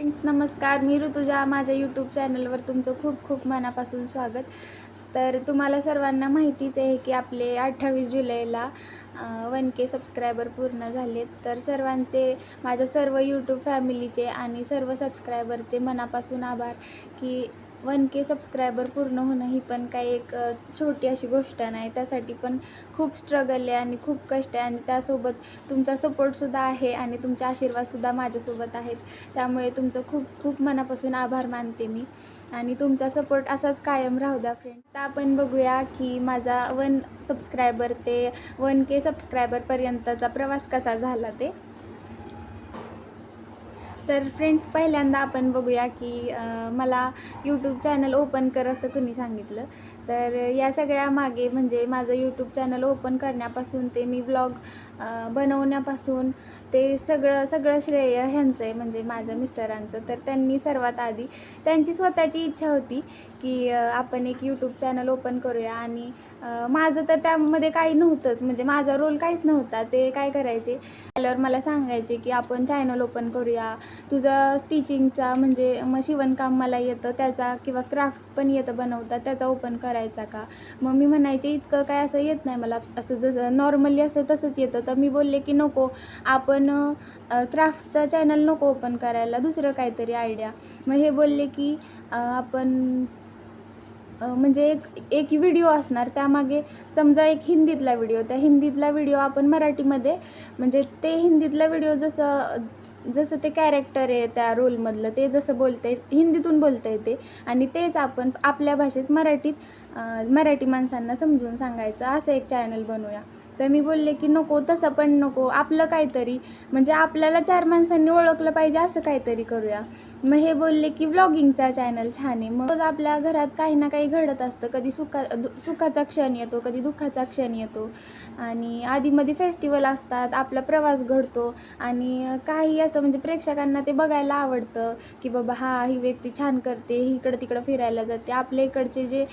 Friends नमस्कार. मी ऋतुजा. माझ्या YouTube चॅनलवर तुमचं खूप खूप मनापासून स्वागत. तर तुम्हाला सर्वांना माहितीच आहे की आपले अठ्ठावीस जुलैला वन के सबस्क्रायबर पूर्ण झालेत. तर सर्वांचे माझ्या सर्व यूट्यूब फॅमिलीचे आणि सर्व सबस्क्रायबरचे मनापासून आभार की वन के सबस्क्रायबर पूर्ण होणं ही पण काही एक छोटी अशी गोष्ट नाही. त्यासाठी पण खूप स्ट्रगल आहे आणि खूप कष्ट आहे आणि त्यासोबत तुमचा सपोर्टसुद्धा आहे आणि तुमचे आशीर्वादसुद्धा माझ्यासोबत आहेत. त्यामुळे तुमचं खूप खूप मनापासून आभार मानते मी. आणि तुमचा सपोर्ट असाच कायम राहू द्या फ्रेंड तर आपण बघूया की माझा वन सबस्क्रायबर ते वन के सबस्क्रायबरपर्यंतचा प्रवास कसा झाला ते. तर फ्रेंड्स पहिल्यांदा आपण बघूया की मला यूट्यूब चॅनल ओपन कर असं कुणी सांगितलं. तर या सगळ्या मागे म्हणजे माझं यूट्यूब चॅनल ओपन करण्यापासून ते मी व्लॉग बनवण्यापासून ते सगळं सगळं श्रेय ह्यांचं आहे म्हणजे माझ्या मिस्टरांचं. तर त्यांनी सर्वात आधी त्यांची स्वतःची इच्छा होती की आपण एक यूट्यूब चॅनल ओपन करूया. आणि माझं तर त्यामध्ये काही नव्हतंच. म्हणजे माझा रोल काहीच नव्हता. ते काय करायचे? आल्यावर मला सांगायचे की आपण चॅनल ओपन करूया. तुझं स्टिचिंगचा म्हणजे मग शिवणकाम मला येतं. त्याचा किंवा क्राफ्ट पण येतं बनवता. त्याचा ओपन करायचा का? मग मी म्हणायचे इतकं काय असं येत नाही मला. असं जसं नॉर्मली असतं तसंच येतं. तर मी बोलले की नको. आपण क्राफ्टचा चॅनल नको ओपन करायला दुसरं काहीतरी आयडिया मग हे बोलले की आपण म्हणजे एक एक व्हिडिओ असणार त्यामागे समजा एक हिंदीतला व्हिडिओ त्या हिंदीतला व्हिडिओ आपण मराठीमध्ये म्हणजे ते हिंदीतला व्हिडिओ जसं जसं ते कॅरेक्टर आहे त्या रोलमधलं ते जसं बोलतं आहे हिंदीतून बोलता येते आणि तेच आपण आपल्या भाषेत मराठीत मराठी माणसांना समजून सांगायचं असं एक चॅनल बनवूया. तर मी बोलले की नको तसं पण नको. आपलं काहीतरी. म्हणजे आपल्याला चार माणसांनी ओळखलं पाहिजे असं काहीतरी करूया. मग हे बोलले की व्लॉगिंगचा चॅनल छान आहे. मग रोज आपल्या घरात काही ना काही घडत असतं. कधी सुखा दु- सुखाचा क्षण येतो कधी दुःखाचा क्षण येतो. आणि आधीमध्ये फेस्टिवल असतात आपला प्रवास घडतो. आणि काही असं म्हणजे प्रेक्षकांना ते बघायला आवडतं की बाबा हा ही व्यक्ती छान करते ही इकडं तिकडं फिरायला जाते. आपल्या इकडचे जे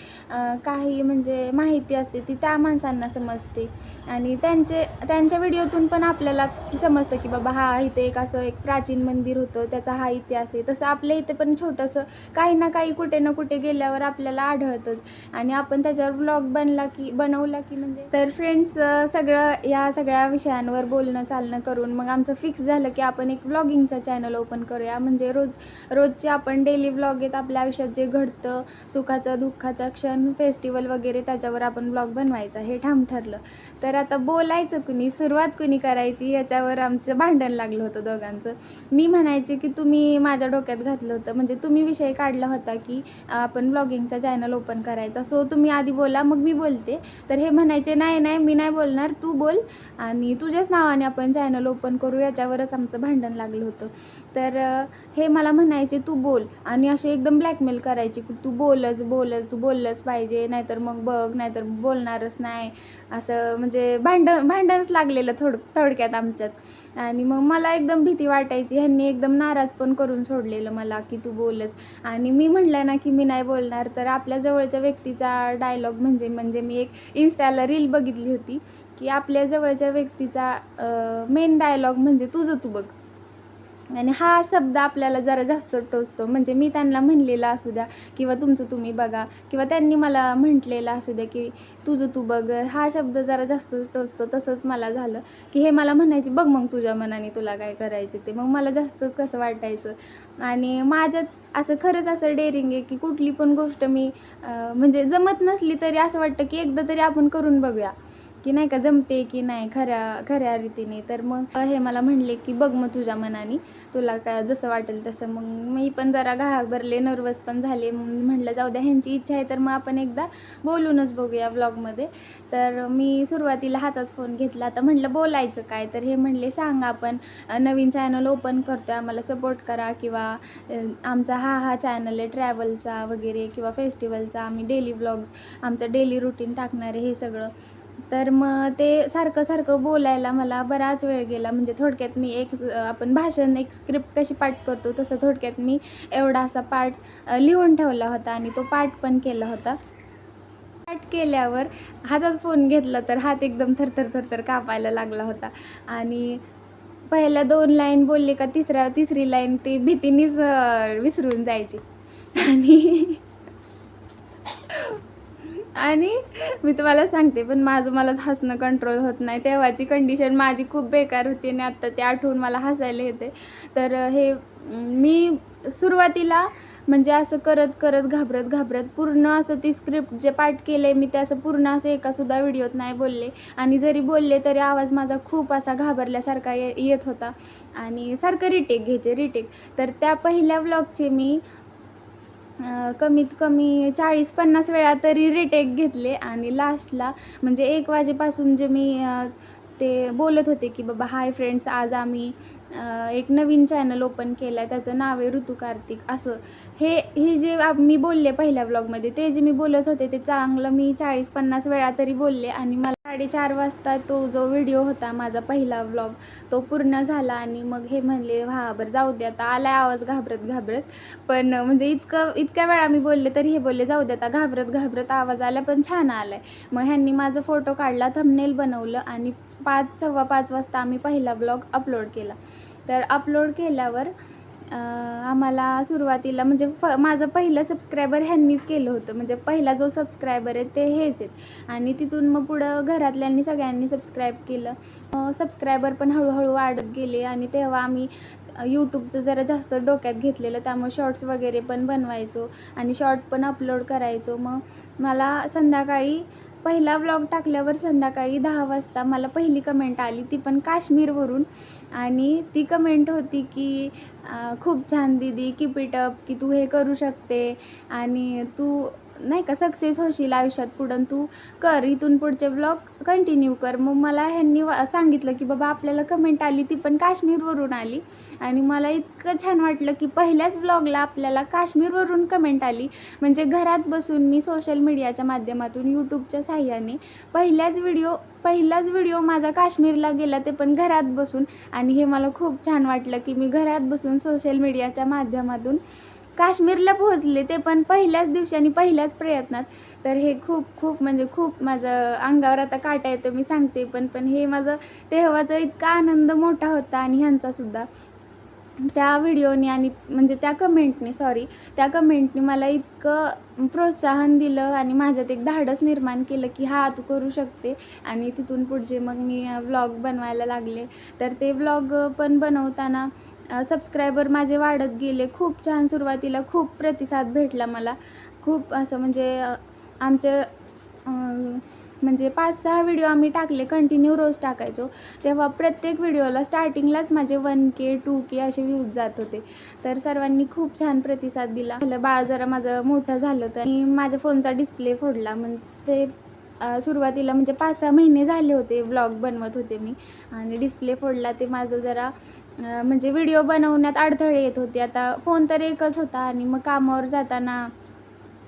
काही म्हणजे माहिती असते ती त्या माणसांना समजते. आणि त्यांचे त्यांच्या व्हिडिओतून पण आपल्याला समजतं की बाबा हा इथे एक असं एक प्राचीन मंदिर होतं त्याचा हा इतिहास आहे. तसं आपल्या इथे पण छोटंसं काही ना काही कुठे ना कुठे गेल्यावर आपल्याला आढळतंच. आणि आपण त्याच्यावर ब्लॉग बनला की बनवला की म्हणजे तर फ्रेंड्स सगळं या सगळ्या विषयांवर बोलणं चालणं करून मग आमचं फिक्स झालं की आपण एक ब्लॉगिंगचा चॅनल ओपन करूया. म्हणजे रोज रोजचे आपण डेली ब्लॉग येत आपल्या आयुष्यात जे घडतं सुखाचं दुःखाचा क्षण फेस्टिवल वगैरे त्याच्यावर आपण ब्लॉग बनवायचा. हे ठाम ठरलं. तर आता आता बोलायचं कुणी सुरुवात कुणी करायची याच्यावर आमचं भांडण लागलं होतं दोघांचं. मी म्हणायचे की तुम्ही माझ्या डोक्यात घातलं होतं. म्हणजे तुम्ही विषय काढला होता की आपण ब्लॉगिंगचा चॅनल ओपन करायचा. सो तुम्ही आधी बोला मग मी बोलते. तर हे म्हणायचे नाही नाही मी नाही बोलणार तू बोल आणि तुझ्याच नावाने आपण चॅनल ओपन करू. याच्यावरच आमचं भांडण लागलं होतं. तर हे मला म्हणायचे तू बोल. आणि असे एकदम ब्लॅकमेल करायचे की तू बोलच बोलच तू बोललंच पाहिजे नाहीतर मग बघ नाहीतर बोलणारच नाही. असं म्हणजे भांडण भांडणच लागलेलं थोड थोडक्यात आमच्यात. आणि मग मला एकदम भीती वाटायची. ह्यांनी एकदम नाराज पण करून सोडलेलं मला की तू बोलच आणि मी म्हटलं ना की मी नाही बोलणार. तर आपल्या जवळच्या व्यक्तीचा डायलॉग म्हणजे म्हणजे मी एक इन्स्टाला रील बघितली होती की आपल्या जवळच्या व्यक्तीचा मेन डायलॉग म्हणजे तुझं तू बघ. आणि हा शब्द आपल्याला जरा जास्त टोचतो. म्हणजे मी त्यांना म्हणलेला असू द्या किंवा तुमचं तुम्ही बघा किंवा त्यांनी मला म्हटलेलं असू द्या की तुझं तू बघ. हा शब्द जरा जास्त टोचतो. तसंच मला झालं की हे मला म्हणायचे बघ मग तुझ्या मनाने तुला काय करायचं ते. मग मला जास्तच कसं वाटायचं. आणि माझ्यात असं खरंच असं डेअरिंग आहे की कुठली पण गोष्ट मी म्हणजे जमत नसली तरी असं वाटतं की एकदा तरी आपण करून बघूया. की नाही का जमते की नाही खऱ्या खऱ्या रीतीने. तर मग हे मला म्हणले की बघ मग तुझ्या मनाने. तुला का जसं वाटेल तसं. मग मी पण जरा घाबरले नर्वस पण झाले. म्हणलं म्हटलं जाऊ द्या ह्यांची इच्छा आहे तर मग आपण एकदा बोलूनच बघूया व्लॉगमध्ये तर मी सुरुवातीला हातात फोन घेतला. तर म्हटलं बोलायचं काय? तर हे म्हणले सांग आपण नवीन चॅनल ओपन करतो आम्हाला सपोर्ट करा किंवा आमचा हा हा चॅनल आहे ट्रॅव्हलचा वगैरे किंवा फेस्टिवलचा आम्ही डेली व्लॉग्स आमचं डेली रुटीन टाकणार आहे हे सगळं. तर मग ते सारखं सारखं बोलायला मला बराच वेळ गेला. म्हणजे थोडक्यात मी एक आपण भाषण एक स्क्रिप्ट कशी पाठ करतो तसं थोडक्यात मी एवढा असा पाठ लिहून ठेवला होता आणि तो पाठ पण केला होता. पाठ केल्यावर हातात फोन घेतला तर हात एकदम थरथर थरथर कापायला लागला होता. आणि पहिल्या दोन लाईन बोलले का तिसऱ्या तिसरी लाईन ती भीतीनेच विसरून जायची. आणि आणि मी तुम्हाला सांगते पण माझं मला हसणं कंट्रोल होत नाही. तेव्हाची कंडिशन माझी खूप बेकार होती आणि आत्ता ते आठवून मला हसायला येते. तर हे मी सुरुवातीला म्हणजे असं करत करत घाबरत घाबरत पूर्ण असं ती स्क्रिप्ट जे पाठ केलं आहे मी ते असं पूर्ण असं एकासुद्धा व्हिडिओत नाही बोलले. आणि जरी बोलले तरी आवाज माझा खूप असा घाबरल्यासारखा ये येत होता. आणि सारखं रिटेक घ्यायचे रिटेक तर त्या पहिल्या व्लॉगचे मी कमीत कमी चाळीस पन्नास वेळा तरी रिटेक घेतले आणि लास्टला म्हणजे एक वाजेपासून जे मी ते बोलत होते की बाबा हाय फ्रेंड्स आज आम्ही एक नवीन चॅनल ओपन केलं आहे त्याचं नाव आहे ऋतू कार्तिक. असं. हे हे जे मी बोलले पहिल्या ब्लॉगमध्ये ते जे मी बोलत होते ते चांगलं मी चाळीस पन्नास वेळा तरी बोलले आणि मला साडेचार वाजता तो जो व्हिडिओ होता माझा पहिला व्लॉग तो पूर्ण झाला आणि मग हे म्हणले हा बरं जाऊ दे आता आला आवाज घाबरत घाबरत. पण म्हणजे इतकं इतक्या वेळा मी बोलले तरी हे बोलले जाऊ दे आता घाबरत घाबरत आवाज आला पण छान आलाय. मग ह्यांनी माझा फोटो काढला थंबनेल बनवलं आणि पाच सव्वा पाच वाजता आम्ही पहिला ब्लॉग अपलोड केला. तर अपलोड केल्यावर आम्हाला सुरुवातीला म्हणजे फ माझं पहिलं सबस्क्रायबर ह्यांनीच केलं होतं. म्हणजे पहिला जो सबस्क्रायबर आहे ते हेच आहेत. आणि तिथून मग पुढं घरातल्यांनी सगळ्यांनी सबस्क्राईब केलं. सबस्क्रायबर पण हळूहळू वाढत गेले आणि तेव्हा आम्ही यूट्यूबचं जरा जास्त डोक्यात घेतलेलं. त्यामुळे शॉर्ट्स वगैरे पण बनवायचो आणि शॉर्ट पण अपलोड करायचो. मग मला संध्याकाळी पहिला व्लॉग टाकल्यावर संध्याकाळी दहा वाजता मला पहिली कमेंट आली. ती पण काश्मीरवरून. आणि ती कमेंट होती की खूप छान दीदी कीप इट की तू हे करू शकते. आणि तू नाही का सक्सेस होशील आयुष्यात पुढं तू. कर इथून पुढचे ब्लॉग कंटिन्यू कर. मग मला ह्यांनी वा- सांगितलं की बाबा आपल्याला कमेंट आली ती पण काश्मीरवरून आली. आणि मला इतकं छान वाटलं की पहिल्याच ब्लॉगला आपल्याला काश्मीरवरून कमेंट आली. म्हणजे घरात बसून मी सोशल मीडियाच्या माध्यमातून यूट्यूबच्या साह्याने पहिल्याच व्हिडिओ पहिलाच व्हिडिओ माझा काश्मीरला गेला ते पण घरात बसून. आणि हे मला खूप छान वाटलं की मी घरात बसून सोशल मीडियाच्या माध्यमातून काश्मीरला पोहोचले ते पण पहिल्याच दिवशी आणि पहिल्याच प्रयत्नात. तर हे खूप खूप म्हणजे खूप माझं अंगावर आता काटा येतं मी सांगते पण पण हे माझं तेव्हाचा इतका आनंद मोठा होता आणि ह्यांचासुद्धा त्या व्हिडिओने आणि म्हणजे त्या कमेंटने सॉरी त्या कमेंटने मला इतकं प्रोत्साहन दिलं आणि माझ्यात एक धाडस निर्माण केलं की हा तू करू शकते आणि तिथून पुढचे मग मी व्लॉग बनवायला लागले. तर ते व्लॉग पण बनवताना सबस्क्रायबर माझे वाढत गेले. खूप छान सुरुवातीला खूप प्रतिसाद भेटला मला. खूप असं म्हणजे आमचे म्हणजे पाच सहा व्हिडिओ आम्ही टाकले कंटिन्यू रोज टाकायचो. तेव्हा प्रत्येक व्हिडिओला स्टार्टिंगलाच माझे वन के टू के असे व्ह्यूज जात होते. तर सर्वांनी खूप छान प्रतिसाद दिला. पहिलं बाळ जरा माझं मोठं झालं तर. आणि माझ्या फोनचा डिस्प्ले फोडला. मग ते सुरुवातीला म्हणजे पाच सहा महिने झाले होते ब्लॉग बनवत होते मी. आणि डिस्प्ले फोडला ते माझं जरा म्हणजे व्हिडिओ बनवण्यात अडथळे येत होते. आता फोन तर एकच होता आणि मग कामावर जाताना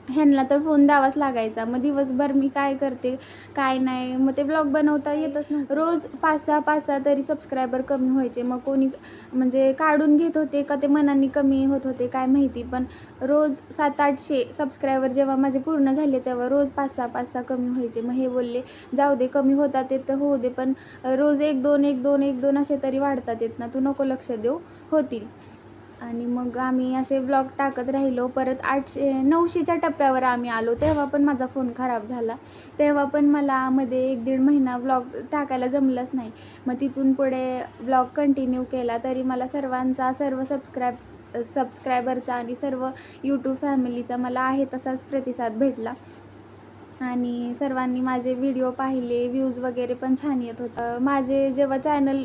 ह्यांना तर फोन द्यावाच लागायचा. मग दिवसभर मी काय करते काय नाही. मग ते ब्लॉग बनवता येतच नाही रोज पाच सहा पाच सहा तरी सबस्क्रायबर कमी व्हायचे. मग कोणी म्हणजे काढून घेत होते का ते मनाने कमी होत होते काय माहिती. पण रोज सात आठशे सबस्क्रायबर जेव्हा माझे पूर्ण झाले तेव्हा रोज पाच सहा पाच सहा कमी व्हायचे. मग हे बोलले जाऊ दे कमी होतात ते तर होऊ दे पण रोज एक दोन एक दोन एक दोन असे तरी वाढतात येत ना. तू नको लक्ष देऊ. होतील. आणि मग आम्ही असे ब्लॉग टाकत राहिलो. परत आठशे नऊशेच्या टप्प्यावर आम्ही आलो. तेव्हा पण माझा फोन खराब झाला. तेव्हा पण मला मध्ये एक दीड महिना ब्लॉग टाकायला जमलंच नाही. मग तिथून पुढे ब्लॉग कंटिन्यू केला तरी मला सर्वांचा सर्व सबस्क्राईब सबस्क्रायबरचा आणि सर्व यूट्यूब फॅमिलीचा मला आहे तसाच प्रतिसाद भेटला. आणि सर्वांनी माझे व्हिडिओ पाहिले व्ह्यूज वगैरे पण छान येत होतं. माझे जेव्हा चॅनल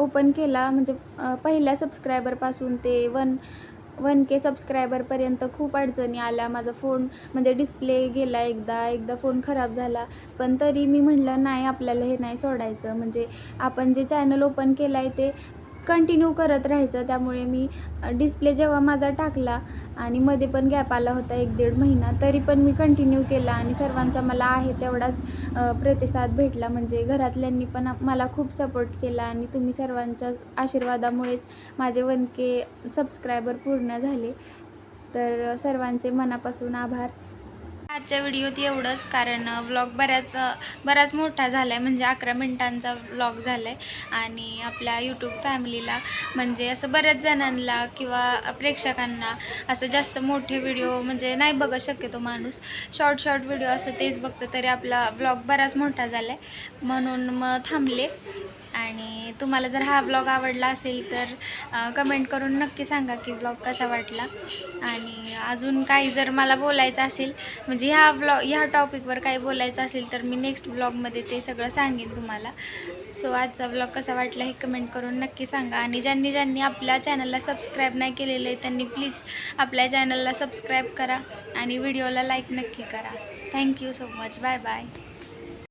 ओपन केला म्हणजे पहिल्या सबस्क्रायबरपासून ते वन वन के सबस्क्रायबरपर्यंत खूप अडचणी आल्या. माझा फोन म्हणजे डिस्प्ले गेला एकदा एकदा फोन खराब झाला. पण तरी मी म्हटलं नाही आपल्याला हे नाही सोडायचं. म्हणजे आपण जे चॅनल ओपन केलं आहे ते कंटिन्यू करत राहायचं. त्यामुळे मी डिस्प्ले जेव्हा माझा टाकला आणि मध्ये पण गॅप आला होता एक दीड महिना. तरी पण मी कंटिन्यू केला आणि सर्वांचा मला आहे तेवढाच प्रतिसाद भेटला. म्हणजे घरातल्यांनी पण मला खूप सपोर्ट केला आणि तुम्ही सर्वांच्या आशीर्वादामुळेच माझे वन के सबस्क्रायबर पूर्ण झाले. तर सर्वांचे मनापासून आभार. आजच्या व्हिडिओत एवढंच कारण व्लॉग बऱ्याच बराच मोठा झाला आहे म्हणजे अकरा मिनिटांचा व्लॉग झाला आहे आणि आपल्या यूट्यूब फॅमिलीला म्हणजे असं बऱ्याच जणांना किंवा प्रेक्षकांना असं जास्त मोठे व्हिडिओ म्हणजे नाही बघत शक्यतो माणूस. शॉर्ट शॉर्ट व्हिडिओ असं तेच बघतं तरी आपला व्लॉग बराच मोठा झाला आहे म्हणून मग थांबले. आणि तुम्हाला जर हा व्लॉग आवडला असेल तर कमेंट करून नक्की सांगा की व्लॉग कसा वाटला. आणि अजून काही जर मला बोलायचं असेल म्हणजे म्हणजे ह्या ब्लॉग ह्या टॉपिकवर काही बोलायचं असेल तर मी नेक्स्ट ब्लॉगमध्ये ते सगळं सांगेन तुम्हाला. सो आजचा ब्लॉग कसा वाटला हे कमेंट करून नक्की सांगा. आणि ज्यांनी ज्यांनी आपल्या चॅनलला सबस्क्राईब नाही केलेलं आहे त्यांनी प्लीज आपल्या चॅनलला सबस्क्राईब करा आणि व्हिडिओला लाईक नक्की करा. Thank you so much bye bye